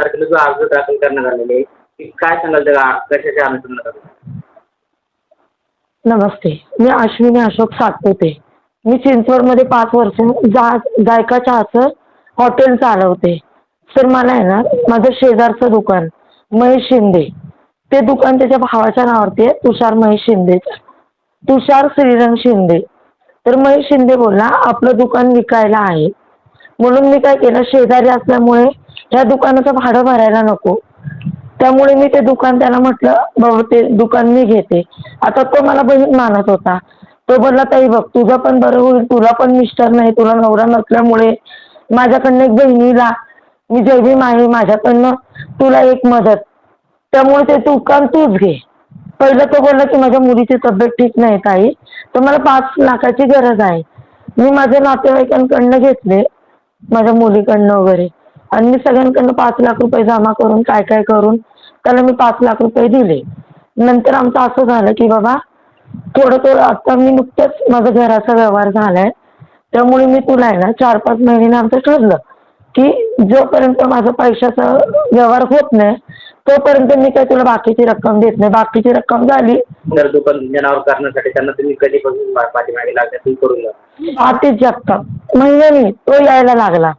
तारखेला जो अर्ज दाखल करण्यात आलेले आहे की काय सांगाल त्या कशाच्या अनुषंगाने नमस्ते. मी अश्विनी अशोक सातपुते. मी चिंचवडमध्ये पाच वर्ष जा जायका चहाचं हॉटेल चालवते. सर मला आहे ना माझं शेजारचं दुकान महेश शिंदे. ते दुकान त्याच्या भावाच्या नावावरती आहे तुषार महेश शिंदे. तुषार श्रीरंग शिंदे. तर महेश शिंदे बोलला आपलं दुकान विकायला आहे. म्हणून मी काय केलं शेजारी असल्यामुळे ह्या दुकानाचं भाडं भरायला नको. त्यामुळे मी ते दुकान त्याला म्हटलं बाबा ते दुकान मी घेते. आता तो मला बहीण मानत होता. तो बोलला ताई बघ तुझं पण बरं होईल तुला पण मिस्टर नाही तुला नवरा नसल्यामुळे माझ्याकडनं एक बहिणीला मी जयभीम आहे माझ्याकडनं तुला एक मदत. त्यामुळे ते दुकान तूच घे. पहिलं तो बोलला की माझ्या मुलीची तब्येत ठीक नाही ताई. तर मला पाच लाखाची गरज आहे. मी माझ्या नातेवाईकांकडनं घेतले माझ्या मुलीकडनं वगैरे. आणि मी सगळ्यांकडनं पाच लाख रुपये जमा करून काय काय करून त्याला मी पाच लाख रुपये दिले. नंतर आमचं असं झालं की बाबा थोडं थोडं आता मी नुकतंच माझा घराचा व्यवहार झालाय. त्यामुळे मी तुला आहे ना चार पाच महिन्याने आमचं ठरलं की जोपर्यंत माझा पैशाचा व्यवहार होत नाही तोपर्यंत मी काय तुला बाकीची रक्कम देत नाही. बाकीची रक्कम झाली. तर दुकान करण्यासाठी त्यांना तुम्ही कधीपासून पाठीमागे लागल्या तुम्ही करून द्या जगताप महिन्यानी तो यायला लागला.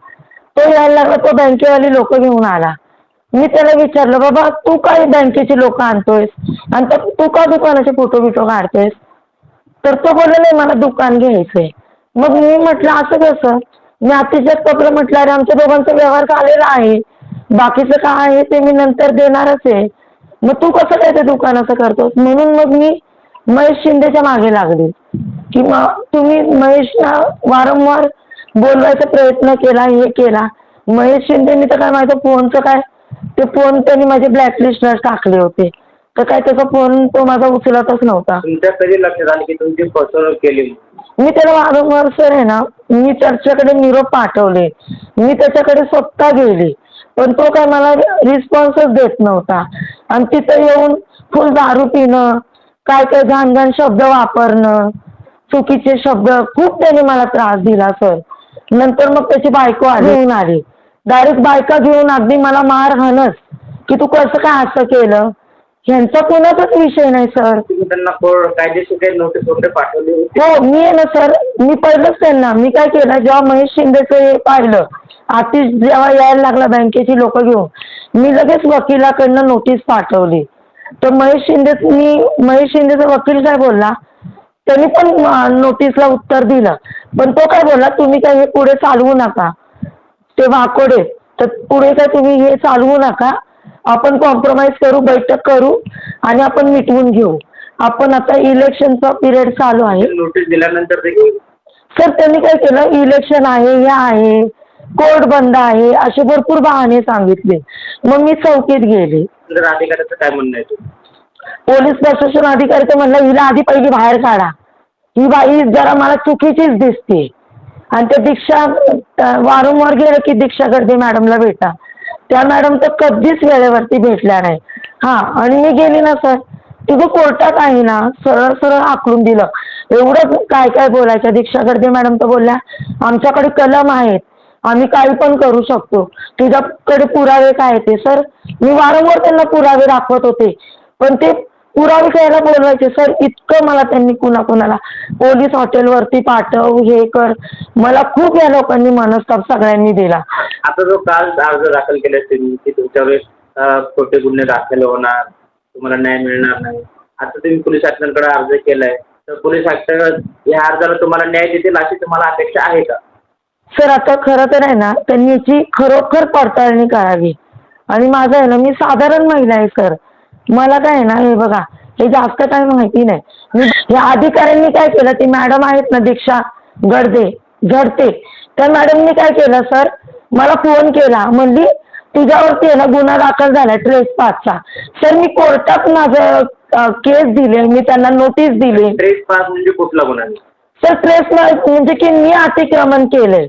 तो यायला लागला तो बँकेवाली लोक घेऊन आला. मी त्याला विचारलं बाबा तू काय बँकेची लोक आणतोयस? आणि तू का दुकानाचे फोटो बिटो काढतोयस? तर तो बोलला नाही मला दुकान घ्यायचंय. मग मी म्हटलं असं कसं? मी अतिशय कपडे म्हटलं अरे आमच्या दोघांचा व्यवहार झालेला आहे. बाकीचं काय आहे ते मी नंतर देणारच आहे. मग तू कसं काय ते दुकानाचं करतोस? म्हणून मग मी महेश शिंदेच्या मागे लागले. की मग तुम्ही महेशला वारंवार बोलवायचा प्रयत्न केला हे केला. महेश शिंदेनी तर काय माझ्या फोनचं काय ते फोन त्यांनी माझे ब्लॅकलिस्टला टाकले होते. तर काय त्याचा फोन तो माझा उचलतच नव्हता. तुमच्या कधी लक्षात आलं की तुमची फसवणूक केली. मी त्याला वारंवार सर आहे ना मी त्याच्याकडे निरोप पाठवले. मी त्याच्याकडे स्वतः गेले. पण तो काय मला रिस्पॉन्सच देत नव्हता. आणि तिथं येऊन फुल दारू पिणं काय काय घाण घाण शब्द वापरणं चुकीचे शब्द खूप त्याने मला त्रास दिला सर नंतर मग त्याची बायको आली. घेऊन आली. डायरेक्ट बायका घेऊन अगदी मला मारहाणच की तू कसं काय असं केलं? ह्यांचा कोणाचाच विषय नाही सर. तुम्ही त्यांना कोर्ट कायदेशीर काही नोटीस वगैरे पाठवली होती? हो मी आहे ना सर. मी पहिलंच त्यांना मी काय केलं जेव्हा महेश शिंदेचं हे पाहिलं आतिश जेव्हा यायला लागला बँकेची लोक घेऊन मी लगेच वकिलाकडनं नोटीस पाठवली. तर महेश शिंदे मी महेश शिंदेचा वकील काय बोलला? त्यांनी पण नोटीसला उत्तर दिलं. पण तो काय बोलला तुम्ही काय हे पुढे चालवू नका. ते वाकोडे. तर पुढे काय तुम्ही हे चालवू नका. आपण कॉम्प्रोमाइज करू बैठक करू आणि आपण मिटवून घेऊ. आपण आता इलेक्शनचा पिरियड चालू आहे. नोटीस दिल्यानंतर देखील? सर त्यांनी काय केलं? इलेक्शन आहे हे आहे. कोर्ट बंद आहे. असे भरपूर बहाणे सांगितले. मग मी चौकीत गेले. काय म्हणणं आहे? पोलीस प्रशासन अधिकारी तर म्हणलं हिला आधी पहिली बाहेर काढा. ही बाई जरा मला चुकीचीच दिसते. आणि त्या दीक्षा वारंवार गेलं की दीक्षा गर्दे मॅडमला भेटा. त्या मॅडम तर कधीच वेळेवरती भेटल्या नाही. हा आणि मी गेली ना सर. तिथं कोर्टात आहे ना सरळ सरळ आखलून दिलं. एवढं काय काय बोलायचं? दीक्षा गर्दे मॅडम तर बोलल्या आमच्याकडे कलम आहेत. आम्ही काही पण करू शकतो. तुझ्याकडे पुरावे काय ते सर? मी वारंवार त्यांना पुरावे दाखवत होते. पण ते पुरावे घ्यायला बोलवायचे. सर इतकं मला त्यांनी कुणा कुणाला पोलीस हॉटेलवरती पाठव हे कर. मला खूप या लोकांनी मनस्ताप सगळ्यांनी दिला. आता जो काल अर्ज दाखल केले तुम्ही की तुमच्यावर अं, खोटे गुन्हे दाखल होणार तुम्हाला न्याय मिळणार नाही. आता तुम्ही पोलीस आयुक्तांकडे अर्ज केलाय. तर पोलीस आयुक्त या अर्जाला तुम्हाला न्याय देतील अशी तुम्हाला अपेक्षा आहे का? सर आता खरं तर आहे ना त्यांनी याची खरोखर पडताळणी करावी. आणि माझं आहे ना मी साधारण महिला आहे सर. मला काय ना हे बघा हे जास्त काही माहिती नाही. मी या अधिकाऱ्यांनी काय केलं ती मॅडम आहेत ना दीक्षा गडदे झडते त्या मॅडमनी काय केलं सर मला फोन केला म्हणली तुझ्यावरती आहे ना गुन्हा दाखल झाला ट्रेस पाचचा सर मी कोर्टात माझं केस दिले मी त्यांना नोटीस दिली. ट्रेस पास म्हणजे कुठला गुन्हा? सर ट्रेस म्हणजे की मी अतिक्रमण केलंय.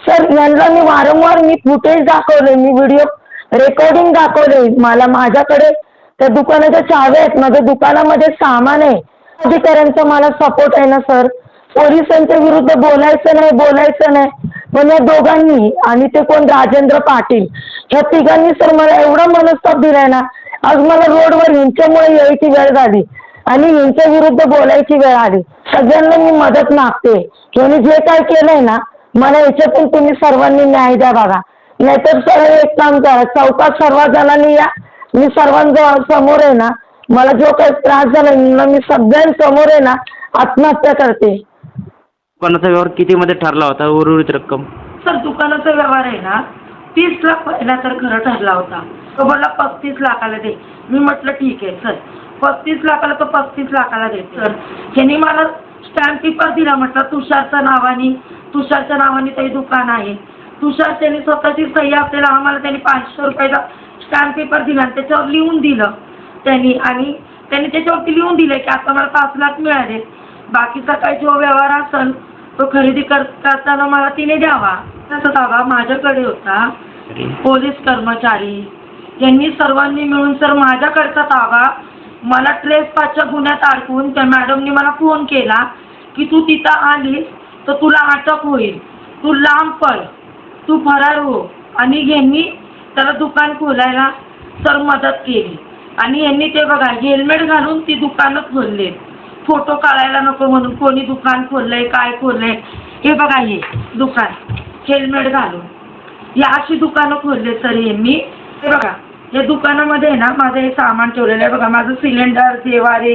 सर यांना मी वारंवार मी फुटेज दाखवले मी व्हिडिओ रेकॉर्डिंग दाखवले मला माझ्याकडे त्या दुकानाच्या चाव्या आहेत माझ्या दुकानामध्ये सामान आहे. अधिकाऱ्यांचा मला सपोर्ट आहे ना सर पोलिसांच्या विरुद्ध बोलायचं नाही बोलायचं नाही. पण या दोघांनी आणि ते कोण? राजेंद्र पाटील. ह्या तिघांनी सर मला एवढा मनस्ताप दिलाय ना आज मला रोडवर हिंच्यामुळे यायची वेळ झाली आणि यांच्या विरुद्ध बोलायची वेळ आली. सगळ्यांना मी मदत मागते. यांनी जे काय केलंय ना मला याच्यातून तुम्ही सर्वांनी न्याय द्या बघा. नाहीतर सर एक काम करा. चौकात सर्व जणांनी या मी सर्वांच्या समोर आहे ना मला जो काही त्रास झाला ना मी सगळ्यांसमोर आहे ना आत्महत्या करते. दुकानाचा व्यवहार कितीमध्ये ठरला होता? उर्वरित रक्कम. सर दुकानाचा व्यवहार आहे ना तीस लाख पहिला तर खरं ठरला होता. तो बोलला पस्तीस लाखाला दे. मी म्हटलं ठीक आहे सर. पस्तीस लाखाला तो पस्तीस लाखाला दे सर ह्यांनी मला स्टॅम्प पेपर दिला. म्हटलं तुषारच्या नावाने तुषारच्या नावाने ते दुकान आहे. तुषार त्यांनी स्वतःची सही असलेला आम्हाला त्यांनी पाचशे रुपयाचा स्टॅम्प पेपर दिला आणि त्याच्यावर लिहून दिलं त्यांनी. आणि त्यांनी त्याच्यावरती लिहून दिलं की आता मला पाच लाख मिळाले बाकीचा काही जो व्यवहार असेल तो खरेदी करताना मला तिने द्यावा. तसा दावा माझ्याकडे होता. पोलीस कर्मचारी. यांनी सर्वांनी मिळून सर माझ्याकडचा ताबा मला ट्रेस पाचच्या गुन्ह्यात अडकून त्या मॅडमनी मला फोन केला की तू तिथं आलीस तर तुला अटक होईल. तू लांब पळ. तू फरार हो. आणि यांनी त्याला दुकान खोलायला सर मदत केली. आणि यांनी ते बघा हेल्मेट घालून ती दुकानं खोलले फोटो काढायला नको म्हणून कोणी दुकान खोललंय काय खोललंय? हे बघा हे दुकान हेल्मेट घालून. या अशी दुकानं खोलले सर यांनी. हे बघा या दुकानामध्ये आहे ना माझं हे सामान ठेवलेलं आहे. बघा माझं सिलेंडर देवारे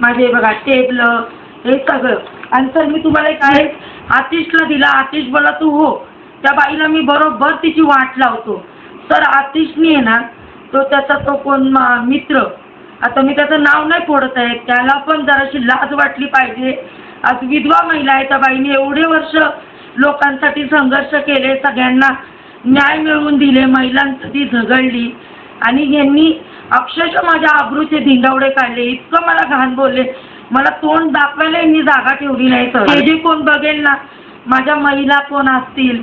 माझे बघा टेबलं हे सगळं. आणि सर मी तुम्हाला एक आहे आतिशला दिला. आतिश बोला तू हो. त्या बाईला मी बरोबर तिची वाट लावतो. तर आतिशनी आहे ना तो त्याचा तो कोण मित्र. आता मी त्याचं नाव नाही फोडत आहे. त्याला पण जराशी लाज वाटली पाहिजे. आज विधवा महिला आहे त्या बाईने एवढे वर्ष लोकांसाठी संघर्ष केले. सगळ्यांना न्याय मिळवून दिले. महिलांसाठी झगडली. आणि यांनी अक्षरशः माझ्या आबरूचे धिंगावडे काढले. इतकं मला घाण बोलले. मला तोंड दाखवायला यांनी जागा ठेवली नाही तर हे जे कोण बघेल ना माझ्या महिला कोण असतील?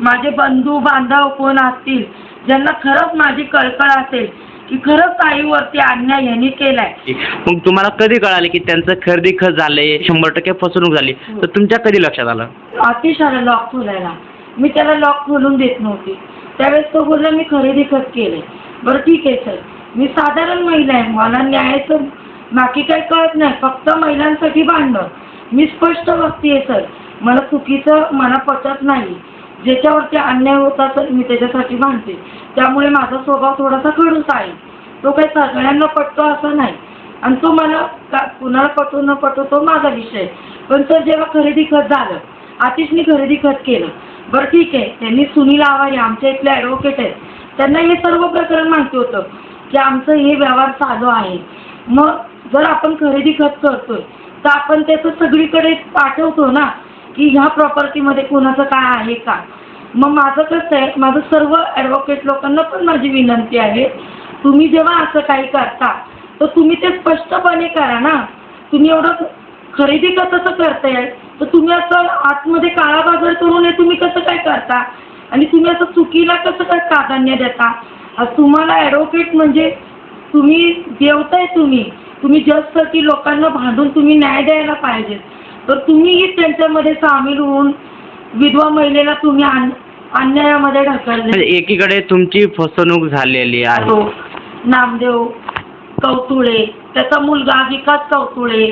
माझे बंधू बांधव कोण असतील? ज्यांना खरंच माझी कळकळ असेल की खरंच आईवरती अन्याय यांनी केलाय. मग तुम्हाला कधी कळाले की त्यांचं खरेदी खत झाले शंभर टक्के फसवणूक झाली? तर तुमच्या कधी लक्षात आलं? आला लॉक खोलायला मी त्याला लॉक खोलून देत नव्हती. त्यावेळेस तो बोलला मी खरेदी खत केले बरं ठीक आहे सर. मी साधारण महिला आहे. मला न्यायाचं बाकी काही कळत नाही. फक्त महिलांसाठी भांडणं. मी स्पष्ट व्यक्ती आहे सर. मला चुकीचं मला पटत नाही. ज्याच्यावरती अन्याय होता तर मी त्याच्यासाठी भांडते. त्यामुळे माझा स्वभाव थोडासा कडूच आहे. तो काही सगळ्यांना पटतो असं नाही. आणि तो मला का कुणाला पटो न पटो तो माझा विषय. पण तर जेव्हा खरेदी खत झालं आतिशनी खरेदी खत केलं. बरं ठीक आहे त्यांनी सुनील आवारे आमच्या इथले ॲडव्होकेट आहेत. त्यांना हे सर्व प्रकरण माहिती होतं की आमचं हे व्यवहार चालू आहे. मग जर आपण खरेदी खत करतोय तर आपण त्याचं सगळीकडे पाठवतो ना. की ह्या प्रॉपर्टीमध्ये कोणाचं काय आहे का? मग माझं कसं आहे माझं सर्व ॲडव्होकेट लोकांना पण माझी विनंती आहे तुम्ही जेव्हा असं काही करता तर तुम्ही ते स्पष्टपणे करा ना. तुम्ही एवढं खरेदी कसं करताय? तर तुम्ही असं आतमध्ये काळा बाजार करून हे तुम्ही कसं काय करता? आणि तुम्ही असं चुकीला कसं काय प्राधान्य देता? तुम्हाला ॲडव्होकेट म्हणजे तुम्ही देवताय तुम्ही. तुम्ही जजसाठी लोकांना भांडून तुम्ही न्याय द्यायला पाहिजे तर तुम्हीही त्यांच्यामध्ये सामील होऊन विधवा महिलेला तुम्ही अन- अन्यायामध्ये ढकलले. म्हणजे एकीकडे तुमची फसवणूक झालेली आहे. तो नामदेव कौतुळे त्याचा मुलगा विकास कौतुळे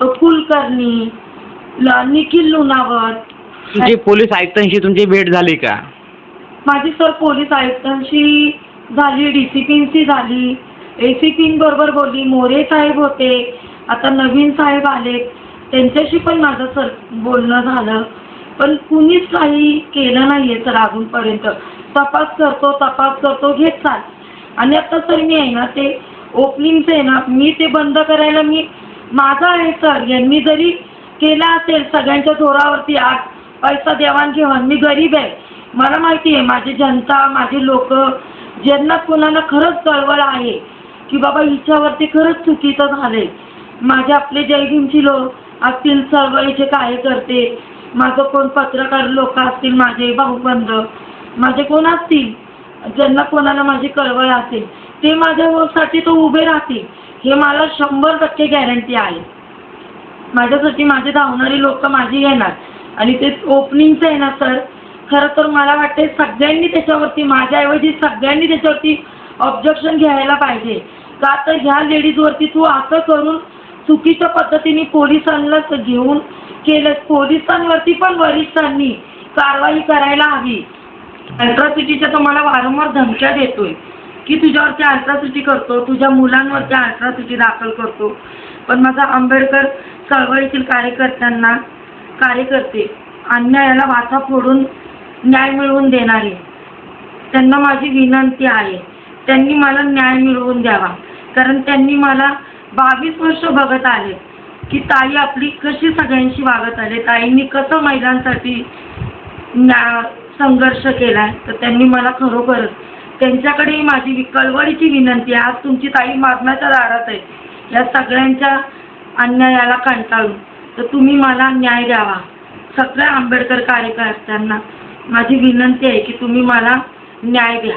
तो कुलकर्णी ल- निखिल लुणावत तुमची पोलीस आयुक्तांशी तुमची भेट झाली का? माझी सर पोलीस आयुक्तांशी झाली डी सी पींशी झाली. ए सी पींबरोबर बोलली मोरे साहेब होते. आता नवीन साहेब आले त्यांच्याशी पण माझं सर बोलणं झालं. पण कुणीच काही केलं नाही आहे सर अजूनपर्यंत. तपास करतो तपास करतो घेत चाल. आणि आता सर मी आहे ना ते ओपनिंगचं आहे ना मी ते बंद करायला मी माझं आहे सर. यांनी जरी केला असेल सगळ्यांच्या जोरावरती आज पैसा देवाणघेवाण मी गरीब आहे. मला माहिती आहे माझी जनता माझे लोक ज्यांना कोणाला खरंच चळवळ आहे की बाबा हिच्यावरती खरंच चुकीचं झालंय. माझे आपले जयभीमची लोक असतील चळवळीचे कार्यकर्ते माझं कोण पत्रकार लोक असतील माझे भाऊबंध माझे कोण असतील? ज्यांना कोणाला माझी कळवळ असेल ते माझ्यासाठी तो उभे राहतील. हे मला शंभर टक्के गॅरंटी आहे. माझ्यासाठी माझे धावणारी लोक माझी येणार. आणि ते ओपनिंगचं आहे ना सर खरं तर मला वाटते सगळ्यांनी त्याच्यावरती माझ्याऐवजी सगळ्यांनी त्याच्यावरती ऑब्जेक्शन घ्यायला पाहिजे. का तर ह्या लेडीजवरती तू असं करून चुकीच्या पद्धतीने पोलिसांना घेऊन केलं. पोलिसांवरती पण वरिष्ठांनी कारवाई करायला हवी. अल्ट्रासिटीच्या तुम्हाला वारंवार धमक्या देतोय की तुझ्यावरती अल्ट्रासिटी करतो तुझ्या मुलांवरती अल्ट्रासिटी दाखल करतो. पण माझा आंबेडकर चळवळीतील कार्यकर्त्यांना कार्यकर्ते अन्यायाला वाचा फोडून न्याय मिळवून देणारे त्यांना माझी विनंती आहे. त्यांनी मला न्याय मिळवून द्यावा. कारण त्यांनी मला बावीस वर्ष बघत आले की ताई आपली कशी सगळ्यांशी वागत आले? ताईंनी कसं महिलांसाठी न्या संघर्ष केला आहे तर त्यांनी मला खरोखरच त्यांच्याकडे माझी वि- कळवळीची विनंती आहे. आज तुमची ताई मागण्याच्या दारात आहे. या सगळ्यांच्या अन्यायाला कंटाळून. तर तुम्ही मला न्याय द्यावा. सगळ्या आंबेडकर कार्यकर्त्यांना माझी विनंती आहे की तुम्ही मला न्याय द्या.